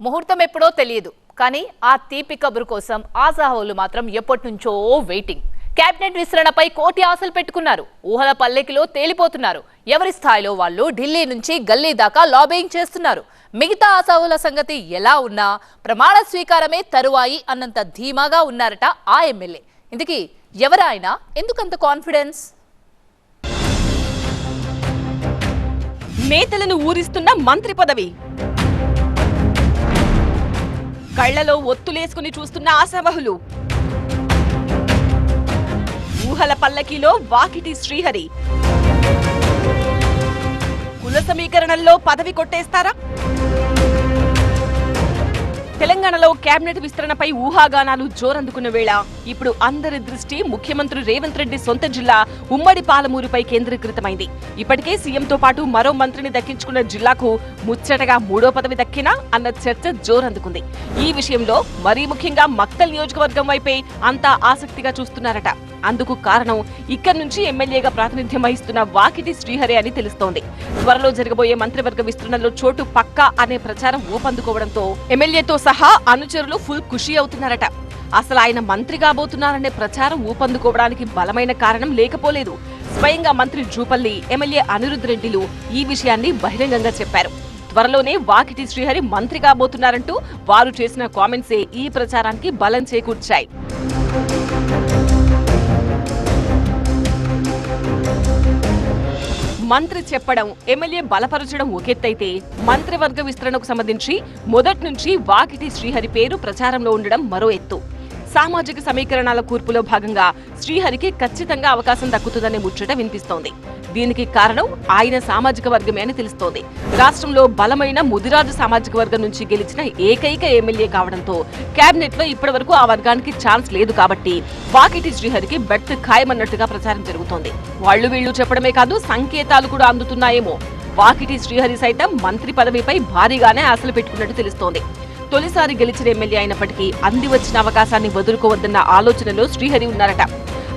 ముహూర్తం ఎప్పుడో తెలియదు. కానీ ఆ తీపి కబురు కోసం ఆశాహోలు మాత్రం ఎప్పటి నుంచో వెయిటింగ్. కేబినెట్ విస్తరణపై కోటి ఆశలు పెట్టుకున్నారు. ఊహల పల్లెకిలో తేలిపోతున్నారు. ఎవరి స్థాయిలో వాళ్ళు ఢిల్లీ నుంచి గల్లీ దాకా లాబింగ్ చేస్తున్నారు. మిగతా ఆశాహుల సంగతి ఎలా ఉన్నా ప్రమాణ స్వీకారమే తరువాయి అన్నంత ధీమాగా ఉన్నారట ఆ ఎమ్మెల్యే. ఇందుకీ ఎవరాయన? ఎందుకంత కాన్ఫిడెన్స్? నేతలను ఊరిస్తున్న మంత్రి పదవి. కళ్ళలో ఒత్తులేసుకుని చూస్తున్న ఆశావహులు ఊహల పల్లకీలో వాకిటి శ్రీహరి. కుల సమీకరణంలో పదవి కొట్టేస్తారా? తెలంగాణలో కేబినెట్ విస్తరణపై ఊహాగానాలు జోరందుకున్న వేళ ఇప్పుడు అందరి దృష్టి ముఖ్యమంత్రి రేవంత్ రెడ్డి సొంత జిల్లా ఉమ్మడి పాలమూరుపై కేంద్రీకృతమైంది. ఇప్పటికే సీఎంతో పాటు మరో మంత్రిని దక్కించుకున్న జిల్లాకు ముచ్చటగా మూడో పదవి దక్కినా అన్న చర్చ జోరందుకుంది. ఈ విషయంలో మరీ ముఖ్యంగా మక్తల్ నియోజకవర్గం వైపే అంతా ఆసక్తిగా చూస్తున్నారట. అందుకు కారణం ఇక్కడి నుంచి ఎమ్మెల్యేగా ప్రాతినిధ్యం వహిస్తున్న వాకిటి శ్రీహరి అని తెలుస్తోంది. త్వరలో జరగబోయే మంత్రివర్గ విస్తరణలో చోటు పక్కా అనే ప్రచారం ఊపందుకోవడంతో ఎమ్మెల్యేతో సహా అనుచరులు ఫుల్ ఖుషి అవుతున్నారట. అసలు ఆయన మంత్రి కాబోతున్నారనే ప్రచారం ఊపందుకోవడానికి బలమైన కారణం లేకపోలేదు. స్వయంగా మంత్రి జూపల్లి ఎమ్మెల్యే అనిరుద్ రెడ్డిలు ఈ విషయాన్ని బహిరంగంగా చెప్పారు. త్వరలోనే వాకిటి శ్రీహరి మంత్రి కాబోతున్నారంటూ వారు చేసిన కామెంట్సే ఈ ప్రచారానికి బలం చేకూర్చాయి. మంత్రి చెప్పడం ఎమ్మెల్యే బలపరచడం ఒకెత్తైతే మంత్రివర్గ విస్తరణకు సంబంధించి మొదటి నుంచి వాకిటి శ్రీహరి పేరు ప్రచారంలో ఉండడం మరో ఎత్తు. సామాజిక సమీకరణాల కూర్పులో భాగంగా శ్రీహరికి ఖచ్చితంగా అవకాశం దక్కుతుందనే ముచ్చట వినిపిస్తోంది. దీనికి కారణం ఆయన సామాజిక వర్గమే అని తెలుస్తోంది. రాష్ట్రంలో బలమైన ముదిరాజు సామాజిక వర్గం నుంచి గెలిచిన ఏకైక ఎమ్మెల్యే కావడంతో కేబినెట్లో ఇప్పటి వరకు ఆ వర్గానికి ఛాన్స్ లేదు కాబట్టి వాకిటి శ్రీహరికి బెర్త్ ఖాయమన్నట్టుగా ప్రచారం జరుగుతోంది. వాళ్ళు వీళ్ళు చెప్పడమే కాదు సంకేతాలు కూడా అందుతున్నాయేమో. వాకిటి శ్రీహరి సైతం మంత్రి పదవిపై భారీగానే ఆశలు పెట్టుకున్నట్టు తెలుస్తోంది. తొలిసారి గెలిచిన ఎమ్మెల్యే అయినప్పటికీ అంది వచ్చిన అవకాశాన్ని వదులుకోవద్దన్న ఆలోచనలో శ్రీహరి ఉన్నారట.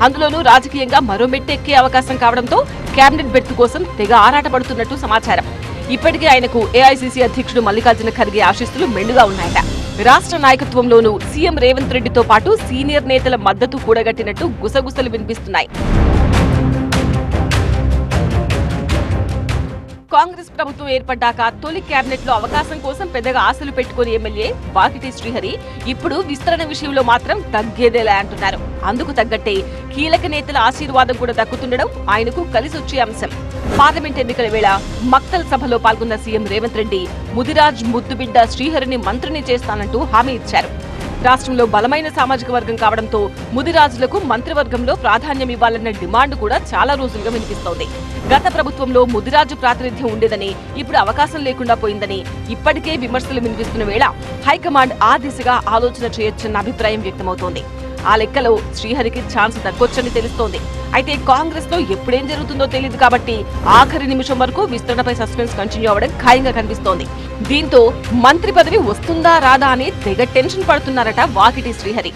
అందులోనూ రాజకీయంగా మరో మెట్టు ఎక్కే అవకాశం కావడంతో కేబినెట్ బెర్త్ కోసం తెగ ఆరాటపడుతున్నట్టు సమాచారం. ఇప్పటికే ఆయనకు ఏఐసీసీ అధ్యక్షుడు మల్లికార్జున ఖర్గే ఆశిస్తులు మెండుగా ఉన్నాయట. రాష్ట్ర నాయకత్వంలోనూ సీఎం రేవంత్ రెడ్డితో పాటు సీనియర్ నేతల మద్దతు కూడగట్టినట్టు గుసగుసలు వినిపిస్తున్నాయి. కాంగ్రెస్ ప్రభుత్వం ఏర్పడ్డాక తొలి కేబినెట్లో అవకాశం కోసం పెద్దగా ఆశలు పెట్టుకుని ఎమ్మెల్యే వాకిటి శ్రీహరి ఇప్పుడు విస్తరణ విషయంలో మాత్రం తగ్గేదేలా అంటున్నారు. అందుకు తగ్గట్టే కీలక నేతల ఆశీర్వాదం కూడా దక్కుతుండడం ఆయనకు కలిసొచ్చే అంశం. పార్లమెంట్ ఎన్నికల వేళ మక్తల్ సభలో పాల్గొన్న సీఎం రేవంత్ రెడ్డి ముదిరాజ్ ముద్దుబిడ్డ శ్రీహరిని మంత్రిని చేస్తానంటూ హామీ ఇచ్చారు. రాష్ట్రంలో బలమైన సామాజిక వర్గం కావడంతో ముదిరాజులకు మంత్రివర్గంలో ప్రాధాన్యం ఇవ్వాలన్న డిమాండ్ కూడా చాలా రోజులుగా వినిపిస్తోంది. గత ప్రభుత్వంలో ముదిరాజు ప్రాతినిధ్యం ఉండేదని ఇప్పుడు అవకాశం లేకుండా పోయిందని ఇప్పటికే విమర్శలు వినిపిస్తున్న వేళ హైకమాండ్ ఆ దిశగా ఆలోచన చేయొచ్చన్న అభిప్రాయం వ్యక్తమవుతోంది. ఆ లెక్కలో శ్రీహరికి ఛాన్స్ దక్కొచ్చని తెలుస్తోంది. అయితే కాంగ్రెస్లో ఎప్పుడేం జరుగుతుందో తెలియదు కాబట్టి ఆఖరి నిమిషం వరకు విస్తరణపై సస్పెన్స్ కంటిన్యూ అవ్వడం ఖాయంగా కనిపిస్తోంది. దీంతో మంత్రి పదవి వస్తుందా రాదా అని తెగ టెన్షన్ పడుతున్నారట వాకిటి శ్రీహరి.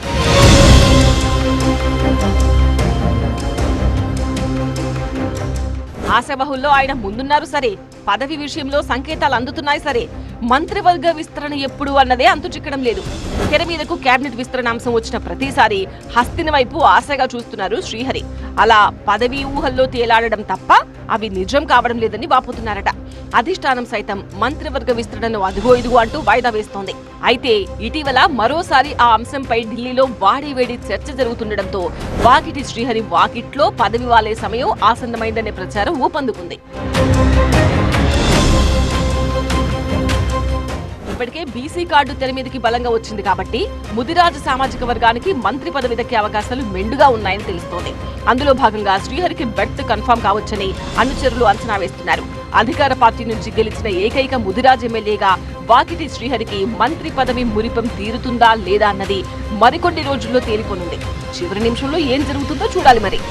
ఆశాబహుల్లో ఆయన ముందున్నారు సరే పదవి విషయంలో సంకేతాలు అందుతున్నాయి సరే. మంత్రివర్గ విస్తరణ ఎప్పుడు అన్నదే అంతు చిక్కడం లేదు. తెర మీదకు కేబినెట్ విస్తరణ అంశం వచ్చిన ప్రతిసారి హస్తిని వైపు ఆశగా చూస్తున్నారు శ్రీహరి. అలా పదవి ఊహల్లో తేలాడడం తప్ప అవి నిజం కావడం లేదని వాపోతున్నారట. అధిష్టానం సైతం మంత్రివర్గ విస్తరణను అదుగో ఇదిగో అంటూ వాయిదా వేస్తోంది. అయితే ఇటీవల మరోసారి ఆ అంశంపై ఢిల్లీలో వాడివేడి చర్చ జరుగుతుండటంతో వాకిటి శ్రీహరి వాకిట్లో పదవి వాలే సమయం ఆసన్నమైందనే ప్రచారం ఊపందుకుంది. ఇప్పటికే బీసీ కార్డు తెర మీదకి బలంగా వచ్చింది కాబట్టి ముదిరాజు సామాజిక వర్గానికి మంత్రి పదవి దక్కే అవకాశాలు మెండుగా ఉన్నాయని తెలుస్తోంది. అందులో భాగంగా శ్రీహరికి బెర్త్ కన్ఫామ్ కావచ్చని అనుచరులు అంచనా వేస్తున్నారు. అధికార పార్టీ నుంచి గెలిచిన ఏకైక ముదిరాజ్ ఎమ్మెల్యేగా వాకిటి శ్రీహరికి మంత్రి పదవి మురిపం తీరుతుందా లేదా అన్నది మరికొన్ని రోజుల్లో తేలిపోనుంది. చివరి నిమిషంలో ఏం జరుగుతుందో చూడాలి మరి.